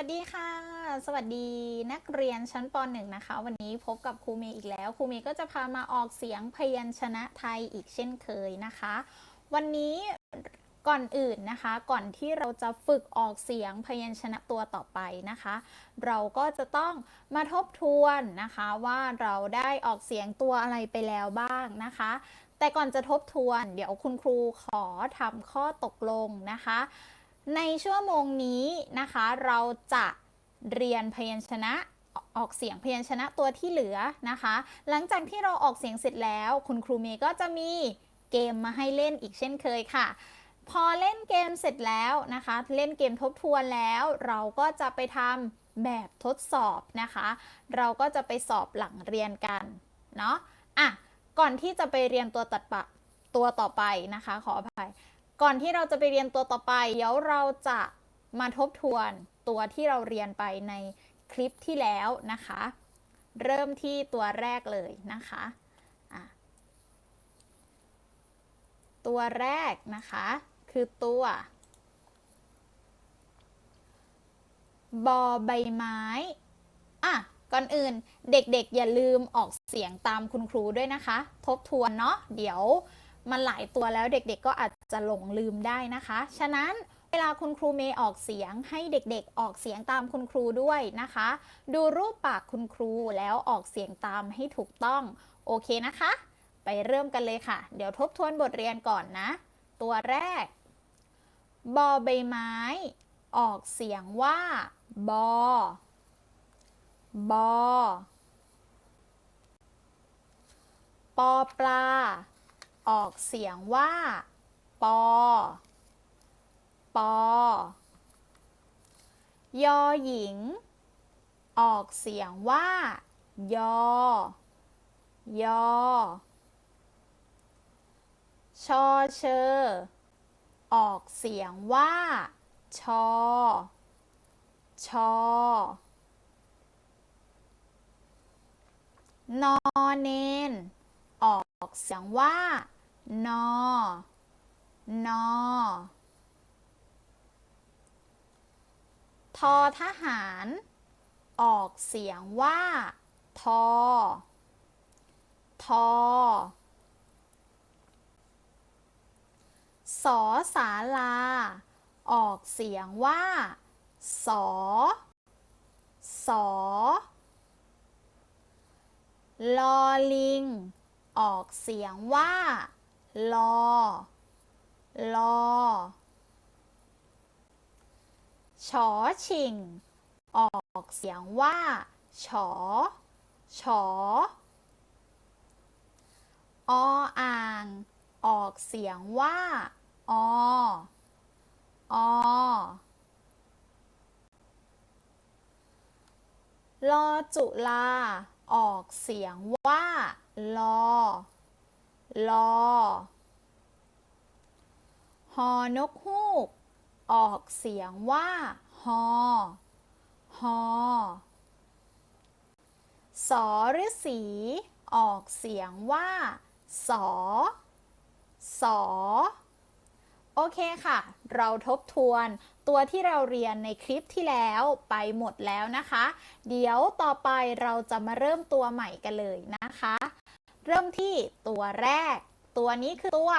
วัสดีค่ะ สวัสดีนักเรียนชั้นป .1 นะคะ วันนี้พบกับครูเมย์อีกแล้วครูเมย์ก็จะพามาออกเสียงพยัญชนะไทยอีกเช่นเคยนะคะ วันนี้ก่อนอื่นนะคะ ก่อนที่เราจะฝึกออกเสียงพยัญชนะตัวต่อไปนะคะ เราก็จะต้องมาทบทวนนะคะว่าเราได้ออกเสียงตัวอะไรไปแล้วบ้างนะคะ แต่ก่อนจะทบทวน เดี๋ยวคุณครูขอทำข้อตกลงนะคะ ในชั่วโมงนี้นะคะเราจะเรียนพยัญชนะออกเสียงพยัญชนะตัวที่เหลือนะคะ หลังจากที่เราออกเสียงเสร็จแล้ว คุณครูเมย์ก็จะมีเกมมาให้เล่นอีกเช่นเคยค่ะ พอเล่นเกมเสร็จแล้วนะคะ เล่นเกมทบทวนแล้ว เราก็จะไปทำแบบทดสอบนะคะ เราก็จะไปสอบหลังเรียนกันเนาะอะก่อนที่จะไปเรียนตัวตัดปะตัวต่อไปนะคะ ขออภัย ก่อนที่เราจะไปเรียนตัวต่อไป เดี๋ยวเราจะมาทบทวนตัวที่เราเรียนไปในคลิปที่แล้วนะคะ เริ่มที่ตัวแรกเลยนะคะตัวแรกนะคะ คือตัวบอใบไม้อะก่อนอื่นเด็กๆ อย่าลืมออกเสียงตามคุณครูด้วยนะคะ ทบทวนเนาะเดี๋ยวมันหลายตัวแล้วเด็กๆ ก็อาจ จะหลงลืมได้นะคะ ฉะนั้นเวลาคุณครูเมย์ออกเสียงให้เด็กๆ ออกเสียงตามคุณครูด้วยนะคะ ดูรูปปากคุณครูแล้วออกเสียงตามให้ถูกต้อง โอเคนะคะ ไปเริ่มกันเลยค่ะ เดี๋ยวทบทวนบทเรียนก่อนนะ ตัวแรก บอใบไม้ ออกเสียงว่า บอบอปอปลา ออกเสียงว่า ปอ ปอ ยอหญิง ออกเสียงว่า ยอ ยอ ชอเชอ ออกเสียงว่า ชอ ชอนอเนน ออกเสียงว่า นอ นอทอทหาร ออกเสียงว่า ทอ ทอสอสาลา ออกเสียงว่า สอ สอลอลิง ออกเสียงว่า ลอ ลอชอชิง ออกเสียงว่าฉอฉอออ่าง ออกเสียงว่าออลอจุลา ออกเสียงว่า ลอ ลอ ฮอนกฮูก ออกเสียงว่าฮอฮอสอฤษีออกเสียงว่า สอ สอ โอเคค่ะ เราทบทวนตัวที่เราเรียนในคลิปที่แล้วไปหมดแล้วนะคะ เดี๋ยวต่อไปเราจะมาเริ่มตัวใหม่กันเลยนะคะ เริ่มที่ตัวแรก ตัวนี้คือตัว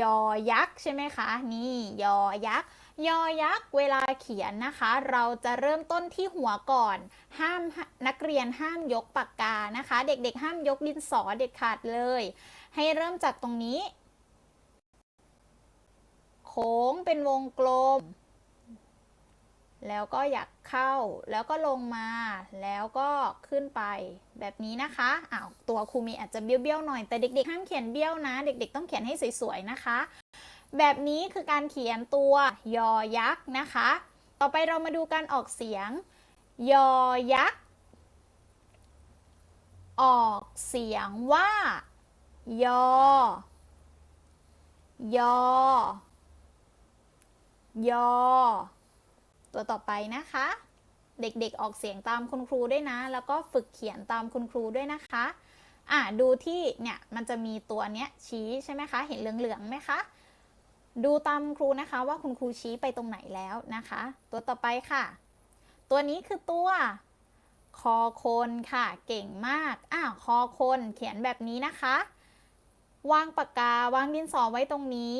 ยอยักษ์ใช่ไหมคะ นี่ยอยักษ์ยอยักษ์เวลาเขียนนะคะ เราจะเริ่มต้นที่หัวก่อน ห้ามนักเรียนห้ามยกปากกานะคะ เด็กๆ ห้ามยกดินสอเด็ดขาดเลย ให้เริ่มจากตรงนี้ โค้งเป็นวงกลม แล้วก็อยากเข้า แล้วก็ลงมา แล้วก็ขึ้นไปแบบนี้นะคะอ้าวตัวครูมีอาจจะเบี้ยวๆหน่อยแต่เด็กๆห้ามเขียนเบี้ยวนะ เด็ก ๆ ต้องเขียนให้สวยๆนะคะ แบบนี้คือการเขียนตัวยอยักษ์นะคะ ต่อไปเรามาดูการออกเสียง ยอยักษ์ออกเสียงว่า ยอ ยอ ยอ ตัวต่อไปนะคะ เด็กๆออกเสียงตามคุณครูด้วยนะ แล้วก็ฝึกเขียนตามคุณครูด้วยนะคะอะดูที่เนี่ยมันจะมีตัวเนี้ยชี้ใช่ไหมคะ เห็นเหลืองๆไหมคะดูตามครูนะคะว่าคุณครูชี้ไปตรงไหนแล้วนะคะ ตัวต่อไปค่ะ ตัวนี้คือตัวคอคนค่ะ เก่งมากอะคอคนเขียนแบบนี้นะคะ วางปากกาวางดินสอไว้ตรงนี้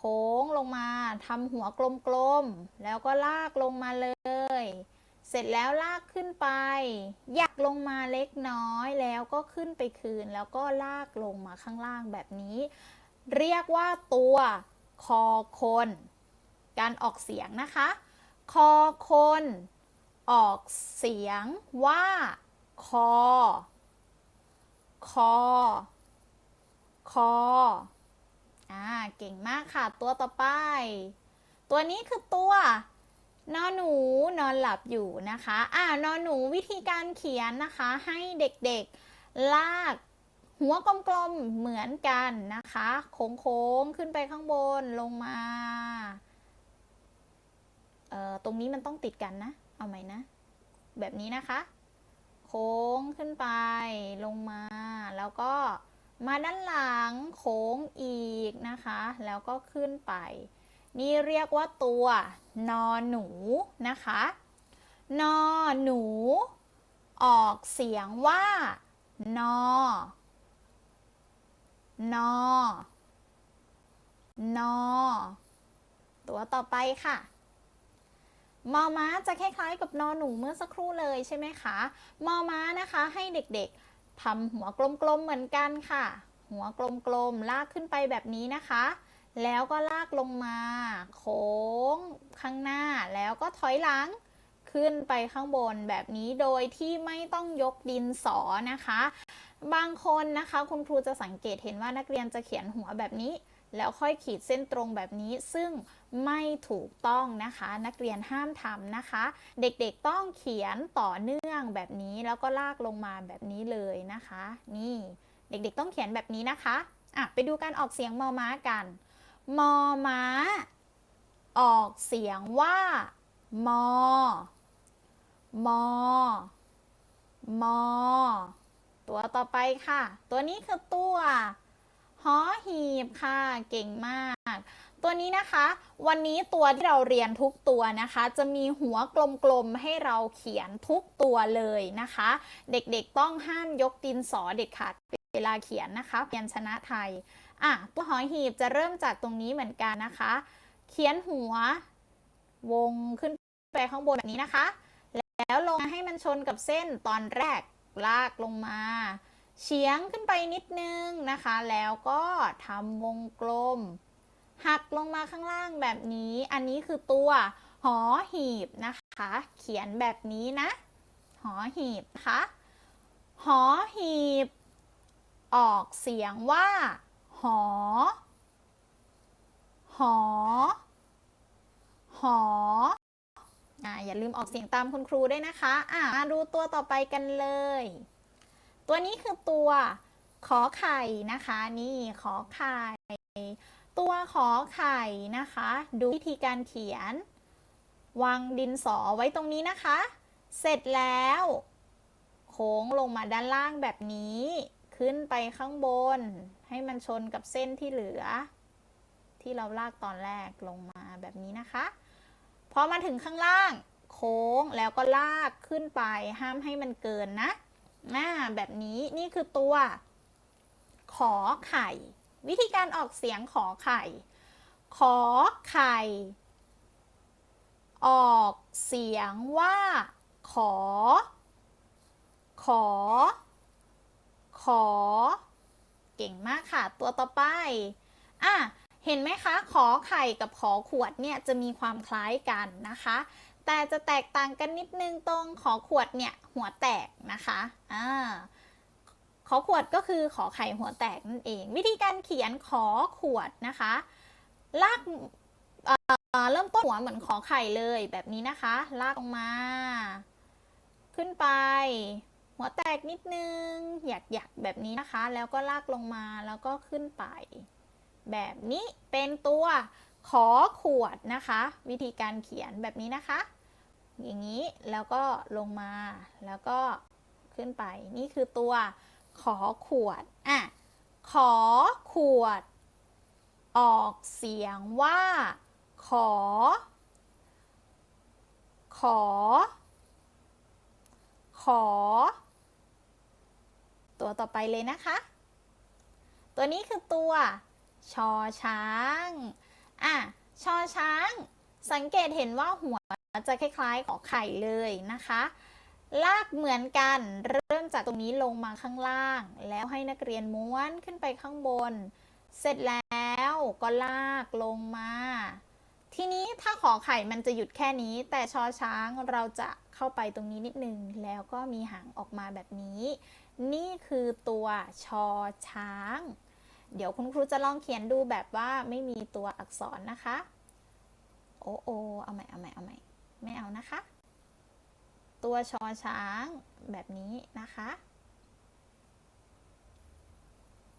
ค้งลงมาทำหัวกลมๆ แล้วก็ลากลงมาเลย เสร็จแล้วลากขึ้นไป ยักลงมาเล็กน้อยแล้วก็ขึ้นไปคืน แล้วก็ลากลงมาข้างล่างแบบนี้ เรียกว่าตัวคอคน การออกเสียงนะคะ คอคน ออกเสียงว่า คอ คอ คอ อ่าเก่งมากค่ะ ตัวต่อไป ตัวนี้คือตัวนอนหนูนอนหลับอยู่นะคะอ่านอนหนูวิธีการเขียนนะคะ ให้เด็กๆลากหัวกลมๆเหมือนกันนะคะ โค้งๆขึ้นไปข้างบนลงมาเอ่อตรงนี้มันต้องติดกันนะ เอาใหม่นะ แบบนี้นะคะ โค้งขึ้นไปลงมาแล้วก็ มาด้านหลังโค้งอีกนะคะ แล้วก็ขึ้นไป นี่เรียกว่าตัวนอหนูนะคะ นอหนู ออกเสียงว่า นอ นอ นอ ตัวต่อไปค่ะมอม้าจะคล้ายๆกับนอหนูเมื่อสักครู่เลยใช่ไหมคะ มอม้านะคะให้เด็กๆ ทำหัวกลมๆเหมือนกันค่ะ หัวกลมๆลากขึ้นไปแบบนี้นะคะ แล้วก็ลากลงมา โค้งข้างหน้าแล้วก็ถอยหลังขึ้นไปข้างบนแบบนี้โดยที่ไม่ต้องยกดินสอนะคะ บางคนนะคะคุณครูจะสังเกตเห็นว่านักเรียนจะเขียนหัวแบบนี้ แล้วค่อยขีดเส้นตรงแบบนี้ซึ่ง ไม่ถูกต้องนะคะ นักเรียนห้ามทำนะคะ เด็กๆต้องเขียนต่อเนื่องแบบนี้แล้วก็ลากลงมาแบบนี้เลยนะคะ นี่เด็กๆต้องเขียนแบบนี้นะคะอะไปดูการออกเสียงมอม้ากันมอม้า ออกเสียงว่า มอ มอ มอ ตัวต่อไปค่ะ ตัวนี้คือตัว หอหีบค่ะ เก่งมาก ตัวนี้นะคะ วันนี้ตัวที่เราเรียนทุกตัวนะคะ จะมีหัวกลมๆให้เราเขียนทุกตัวเลยนะคะ เด็กๆต้องห้ามยกดินสอเด็ดขาดเวลาเขียนนะคะเพียนชนะไทยอะตัวหอหีบจะเริ่มจากตรงนี้เหมือนกันนะคะ เขียนหัววงขึ้นไปข้างบนแบบนี้นะคะ แล้วลงมาให้มันชนกับเส้นตอนแรกลากลงมาเฉียงขึ้นไปนิดนึงนะคะ แล้วก็ทำวงกลม หักลงมาข้างล่างแบบนี้ อันนี้คือตัวหอหีบนะคะ เขียนแบบนี้นะ หอหีบนะคะหอหีบ ออกเสียงว่า หอ หอ หออ่าอย่าลืมออกเสียงตามคุณครูด้วยนะคะ อ่ามาดูตัวต่อไปกันเลย ตัวนี้คือตัวขอไข่นะคะ นี่ขอไข่ ตัวขอไข่นะคะ ดูวิธีการเขียน วางดินสอไว้ตรงนี้นะคะ เสร็จแล้ว โค้งลงมาด้านล่างแบบนี้ ขึ้นไปข้างบน ให้มันชนกับเส้นที่เหลือ ที่เราลากตอนแรกลงมาแบบนี้นะคะ พอมาถึงข้างล่าง โค้งแล้วก็ลากขึ้นไป ห้ามให้มันเกินนะน่าแบบนี้นี่คือตัว ขอไข่ วิธีการออกเสียงขอไข่ ขอไข่ ออกเสียงว่า ขอ ขอ ขอ เก่งมากค่ะ ตัวต่อไป อะ เห็นไหมคะ ขอไข่กับขอขวดเนี่ยจะมีความคล้ายกันนะคะ แต่จะแตกต่างกันนิดนึงตรงขอขวดเนี่ยหัวแตกนะคะ อ่า ขอขวดก็คือขอไข่หัวแตกนั่นเอง วิธีการเขียนขอขวดนะคะ ลากเเริ่มต้นหัวเหมือนขอไข่เลยแบบนี้นะคะ ลากลงมา ขึ้นไป หัวแตกนิดนึงหยักหยักๆแบบนี้นะคะ แล้วก็ลากลงมาแล้วก็ขึ้นไป แบบนี้เป็นตัวขอขวดนะคะ วิธีการเขียนแบบนี้นะคะ อย่างนี้แล้วก็ลงมาแล้วก็ขึ้นไป นี่คือตัว ขอขวด อะ ขอขวด ออกเสียงว่า ขอ ขอ ขอ ตัวต่อไปเลยนะคะ ตัวนี้คือตัวชอช้าง อะ ชอช้าง สังเกตเห็นว่าหัวจะคล้ายๆขอไข่เลยนะคะ ลากเหมือนกันเร จากตรงนี้ลงมาข้างล่าง แล้วให้นักเรียนม้วนขึ้นไปข้างบน เสร็จแล้วก็ลากลงมา ทีนี้ถ้าขอไข่มันจะหยุดแค่นี้ แต่ชอช้างเราจะเข้าไปตรงนี้นิดนึง แล้วก็มีหางออกมาแบบนี้ นี่คือตัวชอช้าง เดี๋ยวคุณครูจะลองเขียนดูแบบว่าไม่มีตัวอักษรนะคะ โอ้โอเอาใหม่เอาใหม่เอาใหม่ไม่เอานะคะ ตัวชอช้างแบบนี้นะคะ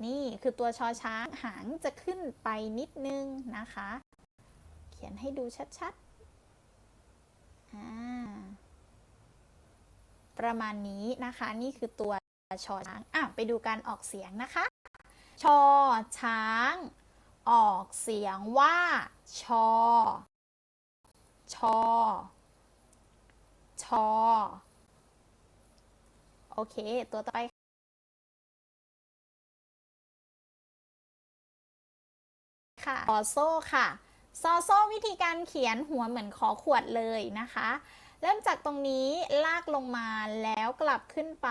นี่คือตัวชอช้างหางจะขึ้นไปนิดนึงนะคะ เขียนให้ดูชัดๆ ประมาณนี้นะคะ นี่คือตัวชอช้างอะไปดูการออกเสียงนะคะ ชอช้าง ออกเสียงว่า ชอ ชอ ชอ โอเค ตัวต่อไปค่ะซอโซ่ค่ะ ซอโซ่วิธีการเขียนหัวเหมือนขอขวดเลยนะคะ เริ่มจากตรงนี้ลากลงมาแล้วกลับขึ้นไป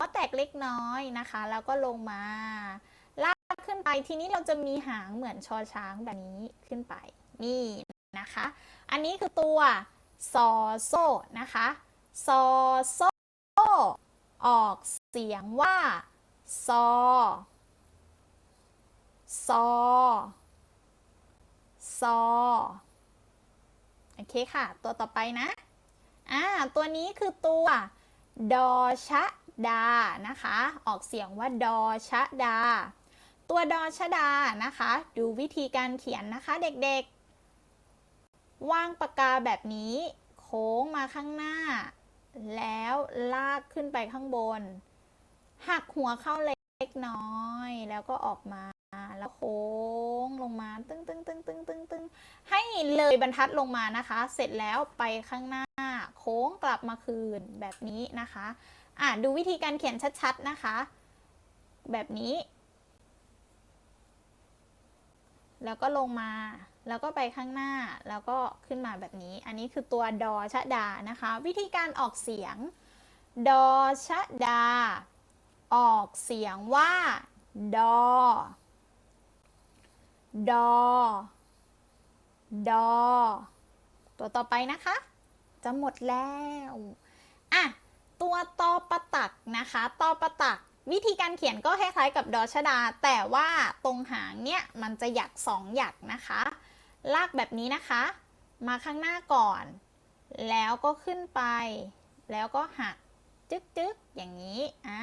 ก็แตกเล็กน้อยนะคะ แล้วก็ลงมา ลากขึ้นไปทีนี้เราจะมีหางเหมือนชอช้างแบบนี้ขึ้นไป นี่นะคะ อันนี้คือตัว ซอโซนะคะ ซอโซออกเสียงว่า ซอ ซอ ซอ โอเคค่ะ ตัวต่อไปนะ อ่า ตัวนี้คือตัว ดอชะดา นะคะ ออกเสียงว่า ดอชะดา ตัวดอชะดา นะคะ ดูวิธีการเขียนนะคะเด็กๆ วางปากกาแบบนี้ โค้งมาข้างหน้า แล้วลากขึ้นไปข้างบน หักหัวเข้าเล็กน้อย แล้วก็ออกมา แล้วโค้งลงมา ตึ้งตึ้งตึ้งตึ้งตึ้งตึ้งให้เลยบรรทัดลงมานะคะ เสร็จแล้วไปข้างหน้า โค้งกลับมาคืนแบบนี้นะคะ อะดูวิธีการเขียนชัดๆนะคะ แบบนี้ แล้วก็ลงมา แล้วก็ไปข้างหน้าแล้วก็ขึ้นมาแบบนี้ อันนี้คือตัวดอชะดานะคะ วิธีการออกเสียง ดอชะดา ออกเสียงว่า ดอ ดอ ดอ ตัวต่อไปนะคะ จะหมดแล้วอะตัวตอประตักนะคะตอประตักวิธีการเขียนก็คล้ายๆกับดอชดา แต่ว่าตรงหางเนี่ย มันจะหยักสองหยักนะคะ ลากแบบนี้นะคะ มาข้างหน้าก่อน แล้วก็ขึ้นไป แล้วก็หักจึ๊กจึ๊กอย่างนี้อ่า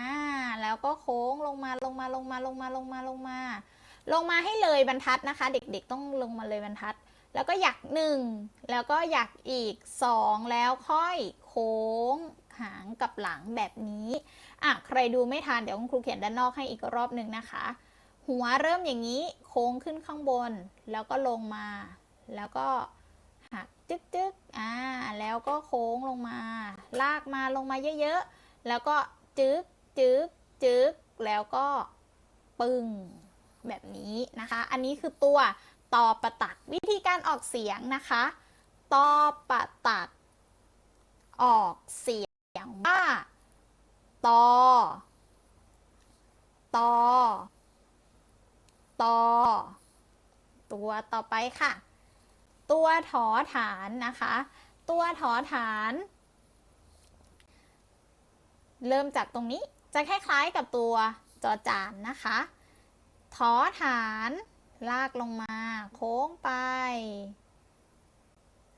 แล้วก็โค้งลงมาลงมาลงมาลงมาลงมาลงมา ลงมาให้เลยบรรทัดนะคะ เด็กๆต้องลงมาเลยบรรทัด แล้วก็หยักหนึ่งแล้วก็หยักอีกสองแล้วค่อยโค้งหางกับหลังแบบนี้อะใครดูไม่ทันเดี๋ยวคุณครูเขียนด้านนอกให้อีกรอบหนึ่งนะคะ หัวเริ่มอย่างนี้โค้งขึ้นข้างบน แล้วก็ลงมา แล้วก็หักจึ๊กจึ๊กอ่าแล้วก็โค้งลงมา ลากมาลงมาเยอะๆ แล้วก็จึ๊กจึ๊กจึ๊กแล้วก็ปึ้งแบบนี้นะคะ อันนี้คือตัวตอประตักวิธีการออกเสียงนะคะตอประตัก ออกเสียงว่าตอตอ ตอ ตัวต่อไปค่ะ ตัวถอฐานนะคะ ตัวถอฐาน เริ่มจากตรงนี้จะคล้ายๆกับตัวจอจานนะคะถอฐานลากลงมา โค้งไป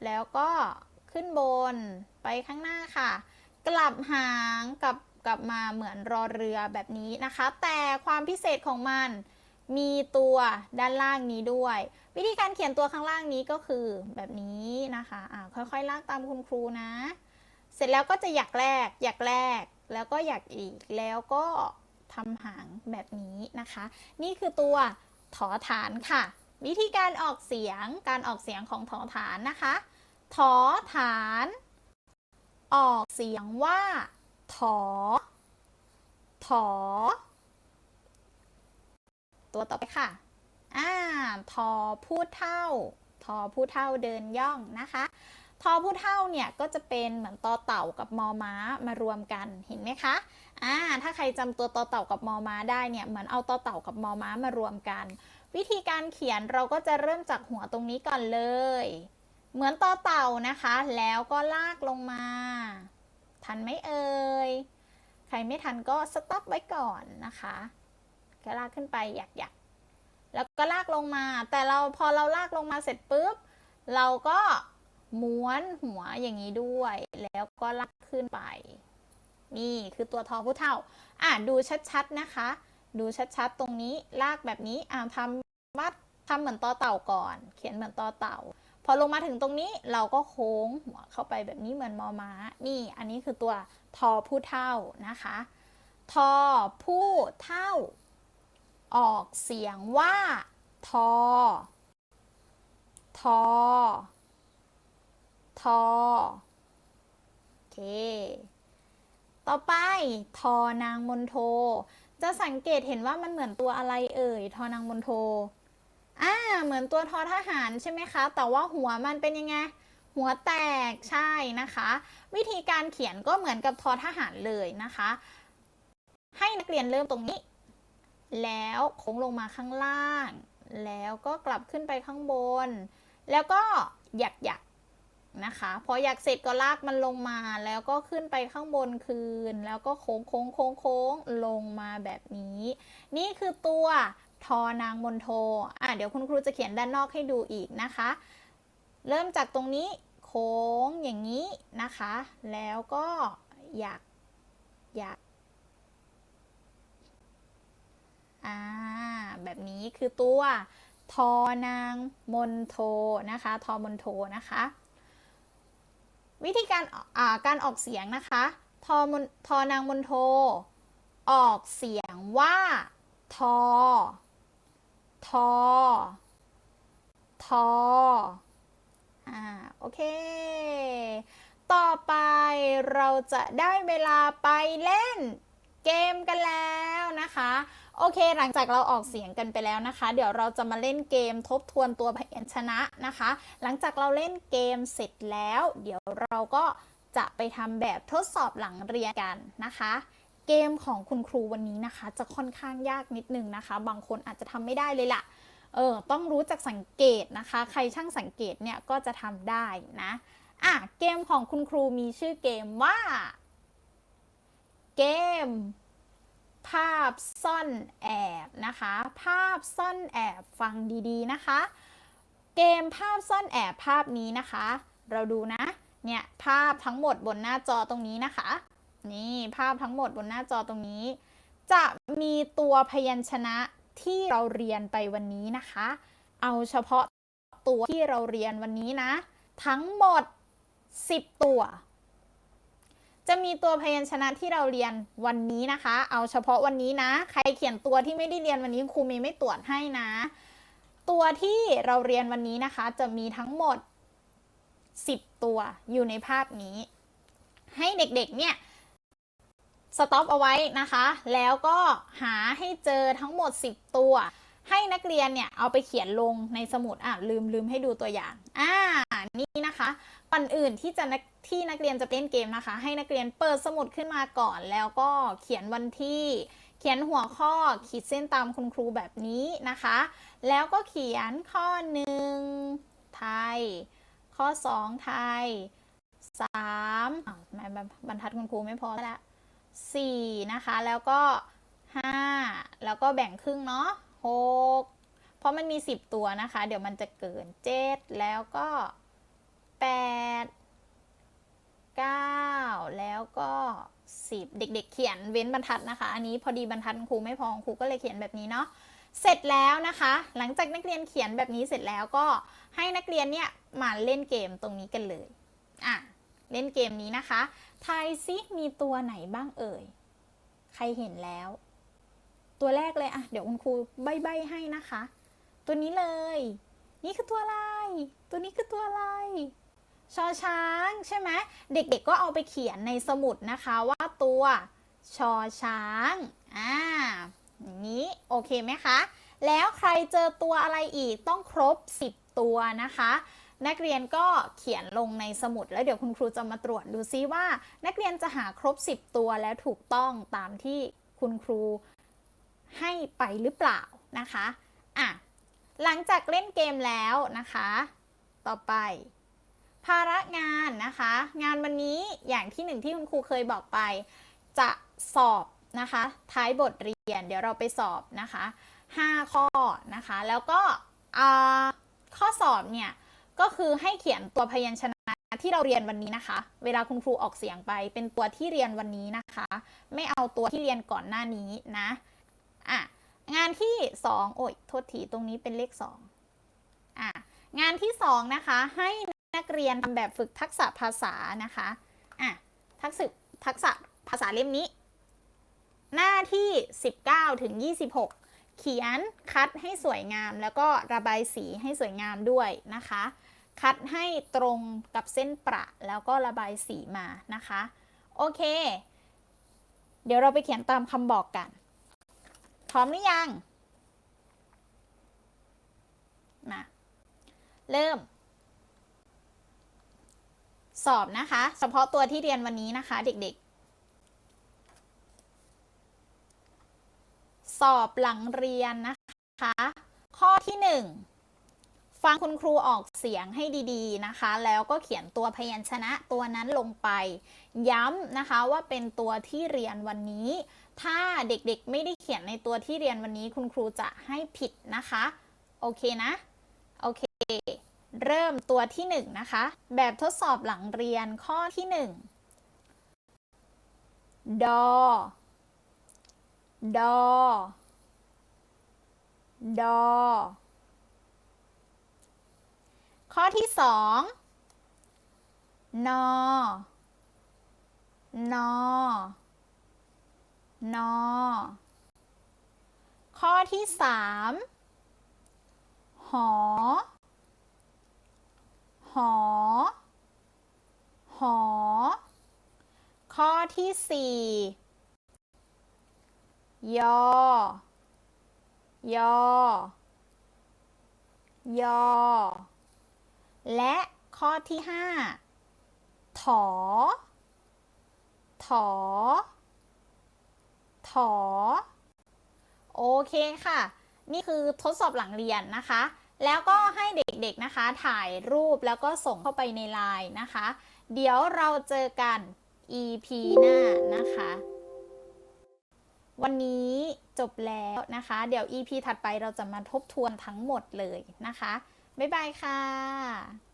แล้วก็ขึ้นบนไปข้างหน้าค่ะ กลับหางกลับกลับมาเหมือนรอเรือแบบนี้นะคะ แต่ความพิเศษของมัน มีตัวด้านล่างนี้ด้วย วิธีการเขียนตัวข้างล่างนี้ก็คือแบบนี้นะคะะค่อยๆลากตามคุณครูนะ เสร็จแล้วก็จะหยักแรกหยักแรก แล้วก็หยักอีกแล้วก็ทำหางแบบนี้นะคะ นี่คือตัวถอฐานค่ะ วิธีการออกเสียงการออกเสียงของถอฐานนะคะถอฐาน ออกเสียงว่าถอถอ ตัวต่อไปค่ะอ่าทอผู้เท่า ทอผู้เท่าเดินย่องนะคะ ทอผู้เท่าเนี่ยก็จะเป็นเหมือนตอเต่ากับมอม้ามารวมกันเห็นไหมคะอ่าถ้าใครจำตัวตอเต่ากับมอม้าได้เนี่ยเหมือนเอาตอเต่ากับมอม้ามารวมกัน วิธีการเขียนเราก็จะเริ่มจากหัวตรงนี้ก่อนเลย เหมือนตอเต่านะคะ แล้วก็ลากลงมา ทันไหมเอ่ยใครไม่ทันก็สต็อปไว้ก่อนนะคะ ก็ลากขึ้นไปหยักๆ แล้วก็ลากลงมา แต่เราพอเราลากลงมาเสร็จปุ๊บ เราก็ม้วนหัวอย่างนี้ด้วย แล้วก็ลากขึ้นไป นี่คือตัวทอผู้เท่า อะดูชัดๆนะคะ ดูชัดๆตรงนี้ลากแบบนี้อ่าทำวัดทำเหมือนต่อเต่าก่อน เขียนเหมือนต่อเต่า พอลงมาถึงตรงนี้เราก็โค้งหัวเข้าไปแบบนี้เหมือนมอม้า นี่อันนี้คือตัวทอผู้เท่านะคะ ทอผู้เท่า ออกเสียงว่า ทอ ทอ ทอ โอเค ต่อไป ทอนางมนโท จะสังเกตเห็นว่ามันเหมือนตัวอะไรเอ่ย ทอนางมนโท อ่า เหมือนตัวทอทหารใช่ไหมคะ แต่ว่าหัวมันเป็นยังไง หัวแตก ใช่นะคะ วิธีการเขียนก็เหมือนกับทอทหารเลยนะคะ ให้นักเรียนเริ่มตรงนี้ แล้วโค้งลงมาข้างล่าง แล้วก็กลับขึ้นไปข้างบน แล้วก็หยักหยักนะคะ พอหยักเสร็จก็ลากมันลงมา แล้วก็ขึ้นไปข้างบนคืน แล้วก็โค้งโค้งโค้งโค้งลงมาแบบนี้ นี่คือตัวทอนางมนโท อะเดี๋ยวคุณครูจะเขียนด้านนอกให้ดูอีกนะคะ เริ่มจากตรงนี้โค้งอย่างนี้นะคะ แล้วก็หยักหยัก อ่าแบบนี้คือตัวทอนางมนโทนะคะทอมนโทนะคะ วิธีการอ่าการออกเสียงนะคะทอมนทอนางมนโท ออกเสียงว่า ทอ ทอ ทออ่าโอเค ต่อไปเราจะได้เวลาไปเล่นเกมกันแล้วนะคะ โอเค หลังจากเราออกเสียงกันไปแล้วนะคะ เดี๋ยวเราจะมาเล่นเกมทบทวนตัวพยัญชนะนะคะ หลังจากเราเล่นเกมเสร็จแล้ว เดี๋ยวเราก็จะไปทำแบบทดสอบหลังเรียนกันนะคะ เกมของคุณครูวันนี้นะคะ จะค่อนข้างยากนิดนึงนะคะ บางคนอาจจะทำไม่ได้เลยล่ะ เออ ต้องรู้จักสังเกตนะคะ ใครช่างสังเกตเนี่ยก็จะทำได้นะ อะ เกมของคุณครูมีชื่อเกมว่า เกม ภาพซ่อนแอบนะคะ ภาพซ่อนแอบฟังดีๆนะคะ เกมภาพซ่อนแอบภาพนี้นะคะ เราดูนะ เนี่ยภาพทั้งหมดบนหน้าจอตรงนี้นะคะ นี่ภาพทั้งหมดบนหน้าจอตรงนี้ จะมีตัวพยัญชนะที่เราเรียนไปวันนี้นะคะ เอาเฉพาะตัวที่เราเรียนวันนี้นะ ทั้งหมด 10 ตัว จะมีตัวพยัญชนะที่เราเรียนวันนี้นะคะ เอาเฉพาะวันนี้นะ ใครเขียนตัวที่ไม่ได้เรียนวันนี้ครูเมย์ไม่ตรวจให้นะ ตัวที่เราเรียนวันนี้นะคะ จะมีทั้งหมด 10 ตัวอยู่ในภาพนี้ ให้เด็กๆเนี่ยสต็อปเอาไว้นะคะ แล้วก็หาให้เจอทั้งหมด 10 ตัว ให้นักเรียนเนี่ยเอาไปเขียนลงในสมุดอะลืมลืมให้ดูตัวอย่างอ่า นี่นะคะก่อนอื่นที่จะที่นักเรียนจะเล่นเกมนะคะ ให้นักเรียนเปิดสมุดขึ้นมาก่อน แล้วก็เขียนวันที่ เขียนหัวข้อขีดเส้นตามคุณครูแบบนี้นะคะ แล้วก็เขียนข้อ 1 ไทย ข้อ 2 ไทย3อ้าวทำไมบรรทัดคุณครูไม่พอแล้วสี่นะคะ แล้วก็ 5 แล้วก็แบ่งครึ่งเนาะ6เพราะมันมี 10 ตัวนะคะ เดี๋ยวมันจะเกิน 7 แล้วก็ 8 9 แล้วก็ 10 เด็กๆ เขียนเว้นบรรทัดนะคะ อันนี้พอดีบรรทัดครูไม่พอครูก็เลยเขียนแบบนี้เนาะเสร็จแล้วนะคะ หลังจากนักเรียนเขียนแบบนี้เสร็จแล้วก็ให้นักเรียนเนี่ยมาเล่นเกมตรงนี้กันเลยอะเล่นเกมนี้นะคะทายซิมีตัวไหนบ้างเอ่ย ใครเห็นแล้ว ตัวแรกเลยอะเดี๋ยวคุณครูใบใบให้นะคะ ตัวนี้เลย นี่คือตัวอะไร ตัวนี้คือตัวอะไร ชอช้างใช่ไหมเด็กๆก็เอาไปเขียนในสมุดนะคะว่าตัวชอช้างอ่าอย่างนี้โอเคไหมคะ แล้วใครเจอตัวอะไรอีกต้องครบ 10 ตัวนะคะ นักเรียนก็เขียนลงในสมุด แล้วเดี๋ยวคุณครูจะมาตรวจดูซิว่า นักเรียนจะหาครบ 10 ตัวแล้วถูกต้องตามที่คุณครูให้ไปหรือเปล่านะคะอะหลังจากเล่นเกมแล้วนะคะ ต่อไป ภาระงานนะคะ งานวันนี้อย่างที่หนึ่งที่คุณครูเคยบอกไป จะสอบนะคะ ท้ายบทเรียน เดี๋ยวเราไปสอบนะคะ 5 ข้อนะคะ แล้วก็ข้อสอบเนี่ยก็คือให้เขียนตัวพยัญชนะที่เราเรียนวันนี้นะคะ เวลาคุณครูออกเสียงไป เป็นตัวที่เรียนวันนี้นะคะ ไม่เอาตัวที่เรียนก่อนหน้านี้นะอะงานที่ 2 โอ้ยโทษทีตรงนี้เป็นเลข2อะงานที่ 2 นะคะให้ นักเรียนทำแบบฝึกทักษะภาษานะคะอะทักษะทักษะภาษาเล่มนี้ หน้าที่ 19 ถึง 26 เขียนคัดให้สวยงาม แล้วก็ระบายสีให้สวยงามด้วยนะคะ คัดให้ตรงกับเส้นประแล้วก็ระบายสีมานะคะ โอเค เดี๋ยวเราไปเขียนตามคำบอกกัน พร้อมหรือยัง มา เริ่ม สอบนะคะ เฉพาะตัวที่เรียนวันนี้นะคะ เด็กๆ สอบหลังเรียนนะคะ ข้อที่ 1 ฟังคุณครูออกเสียงให้ดีๆนะคะ แล้วก็เขียนตัวพยัญชนะตัวนั้นลงไป ย้ำนะคะว่าเป็นตัวที่เรียนวันนี้ ถ้าเด็กๆไม่ได้เขียนในตัวที่เรียนวันนี้ คุณครูจะให้ผิดนะคะ โอเคนะ โอเค เริ่มตัวที่ 1 นะคะ แบบทดสอบหลังเรียนข้อที่ 1 ดอ ดอ ดอ ข้อที่2นอ นอ นอ ข้อที่3หอ หอ หอ ข้อที่สี่ยอยอยอ และข้อที่ห้าถอ ถอ ถอ โอเคค่ะ นี่คือทดสอบหลังเรียนนะคะ แล้วก็ให้เด็กๆนะคะ ถ่ายรูปแล้วก็ส่งเข้าไปในไลน์นะคะ เดี๋ยวเราเจอกัน EP หน้านะคะ วันนี้จบแล้วนะคะ เดี๋ยว EP ถัดไปเราจะมาทบทวนทั้งหมดเลยนะคะ บ๊ายบายค่ะ